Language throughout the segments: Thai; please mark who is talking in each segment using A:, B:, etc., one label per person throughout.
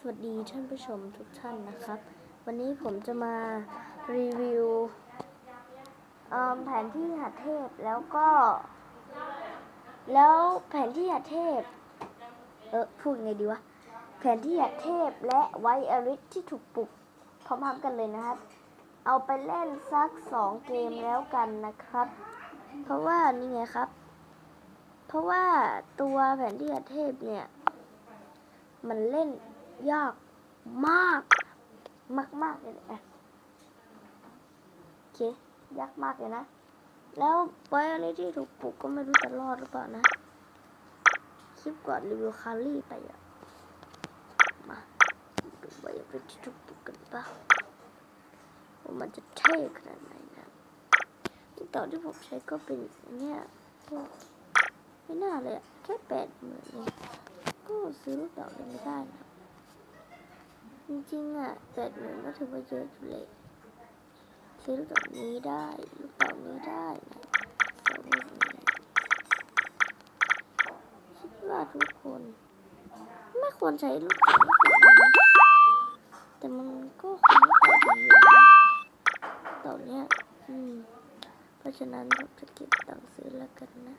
A: สวัสดีท่านผู้ชมทุกท่านนะครับ วันนี้ผมจะมารีวิวแผนที่หัดเทพแล้วก็ แล้วแผนที่หัดเทพ เออพูดไงดีวะ แผนที่หัดเทพและไวอริสที่ถูกปลุกพร้อมๆกันเลยนะครับ เอาไปเล่นสักสองเกมแล้วกันนะครับ เพราะว่านี่ไงครับ เพราะว่าตัวแผนที่หัดเทพเนี่ย มันเล่น ยากมาก มากมากเลยนะโอเคยากมากเลยนะ แล้วไว้อะไรที่ถูกปลุกก็ไม่รู้จะรอดหรือเปล่านะ คลิปก่อนรีวิวคารี่ไปอะมาดูไว้อะไรที่ถูกปลุกกันเปล่าว่ามันจะเท่ขนาดไหนนะต่อที่ผมใช้ก็เป็นอย่างเนี้ยไม่น่าเลยอะแค่แปดหมื่นเองก็ซื้อลูกเต๋าเลยไม่ได้นะ จริงๆอะแปดหมื่นก็ถือว่าเยอะอยู่เลยซื้อลูกเต๋านี้ได้ลูกเต๋านี้ได้นะสองลูกนี้คิดว่าทุกคน ไม่ควรใช้ลูกเต๋าลูกแต่มันก็คงไม่ต๋าดีอยู่นะเต๋าเนี้ยอืมเพราะฉะนั้นผมจะเก็บตังค์ซื้อแล้วกันนะ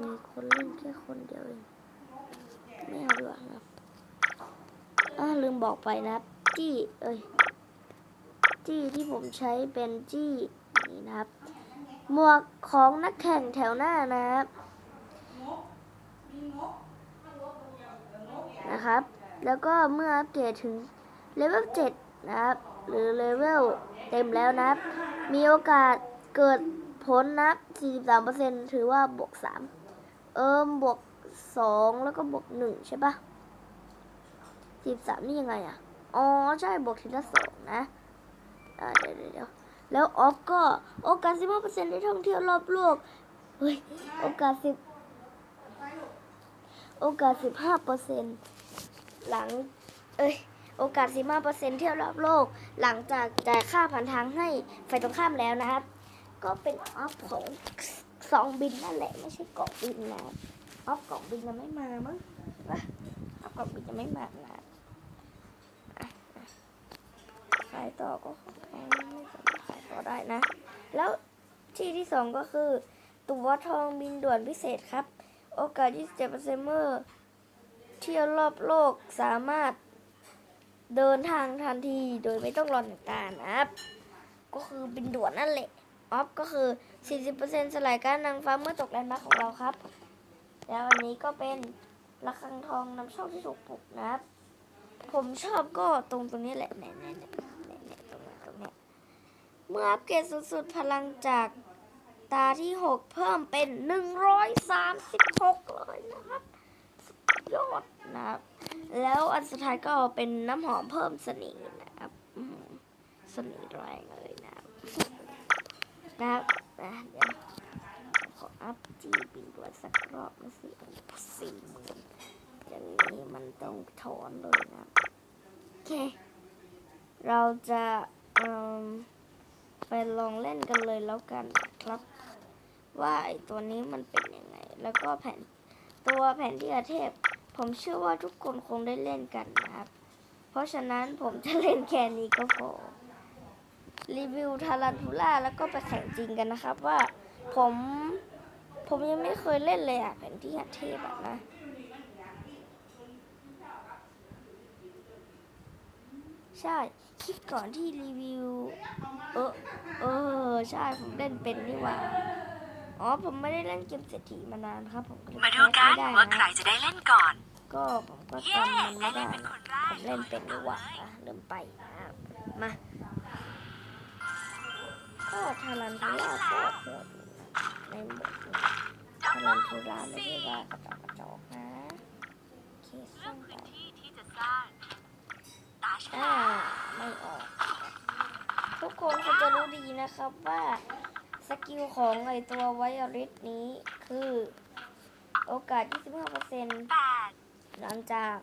A: มีคนเล่นแค่คนเดียวเอง ไม่เอาดีกว่านะ อ่าลืมบอกไปนะจี้เอ้ยจี้ที่ผมใช้เป็นจี้นี่นะครับ หมวกของนักแข่งแถวหน้านะครับนะครับ แล้วก็เมื่ออัปเกรดถึงเลเวล7นะครับ หรือเลเวลเต็มแล้วนะครับ มีโอกาสเกิดผลนะครับ43%ถือว่าบวก 3 เอิมบวก 2 แล้วก็บวก 1 ใช่ปะ สิบสามนี่ยังไงอะ อ๋อ ใช่บวกทีละสองนะเดี๋ยวเดี๋ยวแล้วออฟก็โอกาสสิบห้าเปอร์เซ็นต์ได้ท่องเที่ยวรอบโลก เฮ้ย โอกาสสิบโอกาสสิบห้าเปอร์เซ็นต์หลัง เอ้ย โอกาสสิบห้าเปอร์เซ็นต์เที่ยวรอบโลก หลังจากจ่ายค่าผ่านทางให้ฝ่ายตรงข้ามแล้วนะครับ ก็เป็นออฟของสองบินนั่นแหละ ไม่ใช่กล่องบินนะออฟกล่องบินยังไม่มามั้ง วะออฟกล่องบินยังไม่มานขายต่อก็ขายไม่สามารถขายต่อได้นะ แล้วที่ที่สองก็คือ ตัวทองบินด่วนพิเศษครับ โอกาส 27%เมื่อเที่ยวรอบโลกสามารถเดินทางทันทีโดยไม่ต้องรอหนึ่งกานะครับ ก็คือบินด่วนนั่นแหละออฟก็คือ 40%สลายการนางฟ้าเมื่อตกแลนด์มาร์คของเราครับ แล้วอันนี้ก็เป็น ระฆังทองน้ำโชคที่ถูกปลุกนะครับ ผมชอบก็ตรงตรงนี้แหละเนี่ยเนี่ยเนี่ยตรงเนี้ยตรงเนี้เมื่ออัปเกรดสุดๆพลังจากตาที่ 6 เพิ่มเป็น 136 เลยนะครับสุดยอดนะครับ แล้วอันสุดท้ายก็เป็นน้ำหอมเพิ่มสนิมนะครับอื้อหือสนิมแรงเลยนะครับนะครับนะเดี๋ยว อัพจีบินด้วยสักรอบนะสิสี่หมื่นอย่างนี้มันต้องถอนเลยนะโอเค เราจะไปลองเล่นกันเลยแล้วกันครับ ว่าไอตัวนี้มันเป็นยังไง แล้วก็แผ่นตัวแผ่นที่อาเทพ ผมเชื่อว่าทุกคนคงได้เล่นกันนะครับ เพราะฉะนั้นผมจะเล่นแค่นี้ก็พอรีวิวทารันทูล่าแล้วก็ไปแข่งจริงกันนะครับว่าผม ผมยังไม่เคยเล่นเลยอะแผ่นที่อาเทพอะนะใช่คลิปก่อนที่รีวิว เออเออ ใช่ผมเล่นเป็นนี่หว่า อ๋อผมไม่ได้เล่นเกมเศรษฐีมานานครับผมก็เลย
B: มาดูกัน
A: ไม่ได้
B: ว่าใคร
A: นะ
B: จะได้เล่นก่อน
A: ก็ผมก็
B: เย้
A: จำมันไม่
B: ได้
A: ได้
B: เล่นเป็นคนแร
A: ผ
B: ก
A: มเล่นเป็นนี่หว่าอะเริ่มไปนะครับมาก็ทารันทูล่าก็โหดอยู่นะในหม ดนี้ทารันทูล่าไม่ได้ว่ากระจอกกระจอกนะโอเคสร้างไป
B: ที่ที่จะสร้างตาฉ
A: อ่าไม่ออก ทุกคนคงจะรู้ดีนะครับว่าสกิลของไอตัวไวอริสนี้คือโอกาส 25%หลังจาก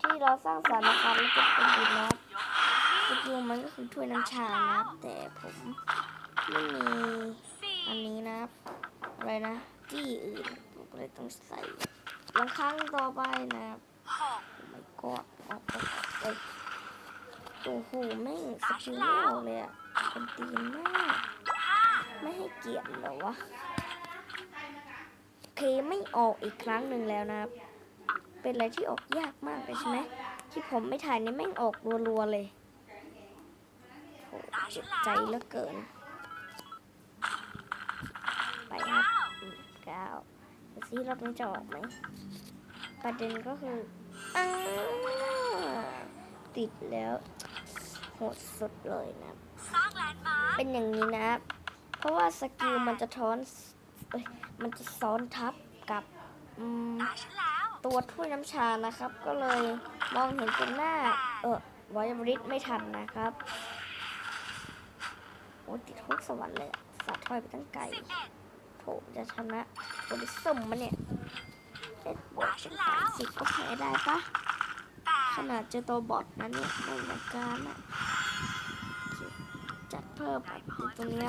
A: ที่เราสร้างสารคามแล้วจะเป็นดินนะสกิลมันก็คือถ้วยน้ำชานะแต่ผมไม่มีอันนี้นะอะไรนะ จี้อื่นผมก็เลยต้องใส่ลังครั้งต่อไปนะครับ
B: หก
A: โอ้ my ก็ออกไปออกไปโอ้โหแม่งสกิลเลยอะเป็นตีนมากไม่ให้เกียรติหรอวะเคไม่ออกอีกครั้งหนึ่งแล้วนะ เป็นอะไรที่ออกยากมากเลยใช่ไหม ที่ผมไม่ถ่ายนี่แม่งออกรัวๆเลยโหเจ็บใจเหลือเกิน อืมเก้าดูซิรอบนี้จะออกไหม ประเด็นก็คืออ้าวติดแล้วโหดสุดเลยนะ
B: สร้างแลนด์มาร์ค
A: เป็นอย่างนี้นะ เพราะว่าสกิลมันจะท้อนเอ้ยมันจะซ้อนทับกับอืม
B: ตาฉันแล้ว
A: ตัวถ้วยน้ำชานะครับ ก็เลยมองเห็นเป็นหน้า เออวอยบริสไม่ทันนะครับ โอ้ติดฮุกสวรรค์เลยอะสาดถ้อยไปตั้งไกล
B: สิบเอ็ด
A: โถจะชนะบริสมมันเนี่ยเจ็ดบวกเป็นสามสิบก็แพ้ได้ปะขนาดเจอตัวบอทนั้นเนี่ยไม่เหมือนกันอะจัดเพิ่มอะอยู่ตรงนี้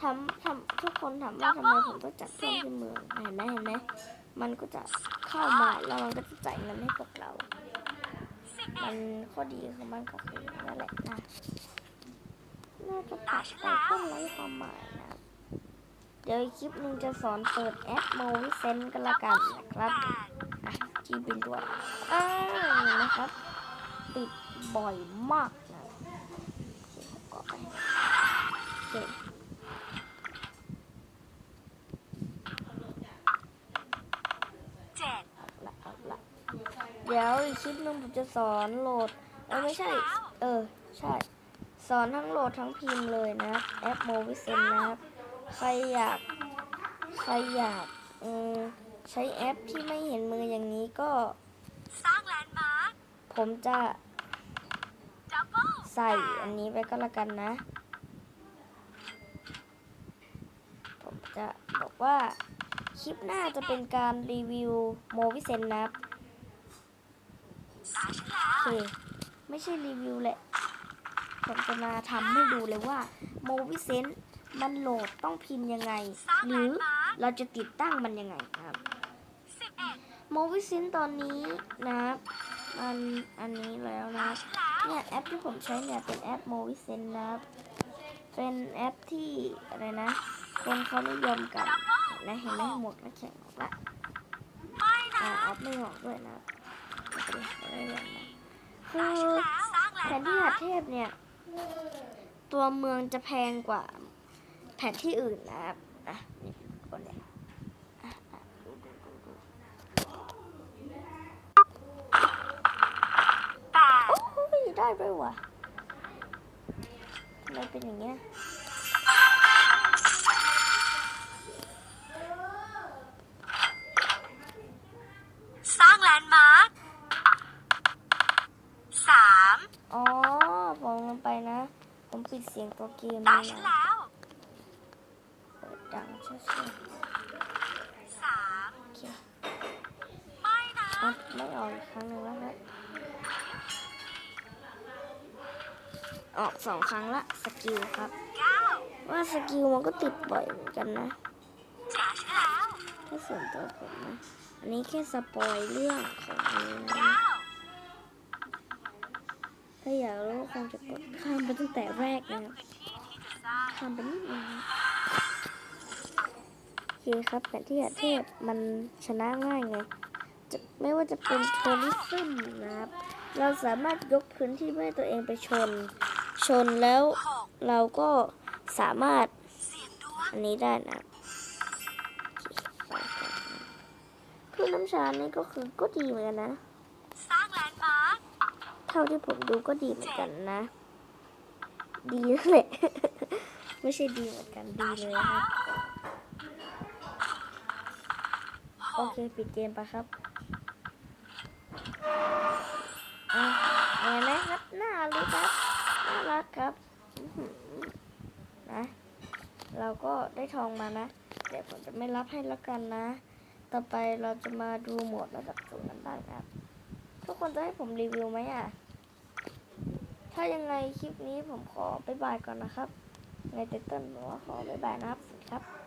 A: ทำทำทุกคนถามว่าทำไมผมต้องจัดเพิ่มที่เมืองเห็นไหมเห็นไหมมันก็จะเข้ามาแล้วมันก็จะจ่ายเงินให้พวกเรา มันข้อดีของมันก็คือนั่นแหละนะน่าจะตัดไปก็ไร้ความหมายนะ เดี๋ยวคลิปนึงจะสอนเปิดแอปโมวิเซนกันละกันนะครับ
B: แปด
A: อะที่เป็นตัวยอ้านะครับ ติดบ่อยมากนะโอเคก็ไปโอเค
B: เจ็บ
A: เดี๋ยวอีกคลิปนึงผมจะสอนโหลดเออไม่ใช่ เออ ใช่ สอนทั้งโหลดทั้งพิมพ์เลยนะ แอปโมวิเซนนะครับ ใครอยาก ใครอยากเออใช้แอปที่ไม่เห็นมืออย่างนี้ก็
B: สร้างแลนด์มาร์ค
A: ผมจะ
B: ดับเบิล
A: ใส่อันนี้ไปก็แล้วกันนะ ผมจะบอกว่าคลิปหน้าจะเป็นการรีวิวโมวิเซนนะครับ
B: ตาฉันแล้ว
A: โอเคไม่ใช่รีวิวแหละ ผมจะมาทำให้ดูเลยว่าโมวิเซน มันโหลดต้องพิมพ์ยังไง
B: สร้าง
A: ห
B: แล
A: รือน
B: ด์มาร์ค
A: เราจะติดตั้งมันยังไงนะครับ
B: สิบเอ็ด
A: โมวิเซนตอนนี้นะครับมันอันนี้แล้วนะ
B: ตา
A: ครับ
B: ฉันแล้ว
A: เนี่ยแอปที่ผมใช้เนี่ยเป็นแอปโมวิเซนนะครับเป็นแอปที่อะไรนะ คนเขานิยมกันเห็นไหมเห็นไหมหมดแล้วแข่งออกละ
B: ไม่นะ
A: อ่าออฟไม่ออกด้วยนะไม่เป็นไรไม่เป็นไรนะคื
B: ตา
A: อ
B: ฉันแล้วสร้างแล
A: แผ
B: น
A: น
B: ด์
A: ที่
B: มา
A: หั
B: ร์
A: ด
B: ค
A: เทพเนี่ย ตัวเมืองจะแพงกว่า แผนที่อื่นนะครับอะนี่คนเนี่ยอะอะดูดูดูดู
B: แปด
A: โอ้ยได้ด้วยว่ะทำไมเป็นอย่างเงี้ย
B: สร้างแลนด์มาร์คสาม
A: อ๋อผมลงไปนะ ผมปิดเสียงตัวเกม
B: ตา
A: นะ
B: ฉันแล้ว
A: เช่
B: สาม
A: โอเค
B: ไม่นะ
A: อะไม่ออกอีกครั้งหนึ่งแล้วนะออกสองครั้งละสกิลครับ
B: เก้า
A: ว่าสกิลมันก็ติดบ่อยเหมือนกันนะ
B: ตาฉันแล้ว
A: ถ้าส่วนตัวผมนะอันนี้แค่สปอยเรื่องของนี้นะ
B: เก้า
A: ถ้าอยากรู้คงจะกดข้ามไปตั้งแต่แรก
B: เลือก
A: นะครับ
B: พื้นที่ที่จะสร้าง
A: ข้ามไปนิดนึงนะ คครับแต่ที่อาเทพมันชนะง่ายไงจะไม่ว่าจะเป็นทัวริซึมนะครับ เราสามารถยกพื้นที่ให้ตัวเองไปชน ชนแล้วเราก็สามารถอันนี้ได้นะโอเคไปกันนะคลื่นน้ำชานี่ก็คือก็ดีเหมือนกันนะ
B: สร้างแลนด์มาร์ค
A: เท่าที่ผมดูก็ดีเหมือนกันนะ ดีนั่นแหละไม่ใช่ดีเหมือนกันดีเลยครับ โอเคปิดเกมไปครับอะเอาไหมครับน่ารักครับน่ารักครับนะเราก็ได้ทองมานะแต่ผมจะไม่รับให้แล้วกันนะ ต่อไปเราจะมาดูหมดระดับสูงกันบ้างครับ ทุกคนจะให้ผมรีวิวไหมอะ ถ้ายังไงคลิปนี้ผมขอบ๊ายบายก่อนนะครับ ในเต้นผมว่าขอบ๊ายบายนะครับสวัสดีครับ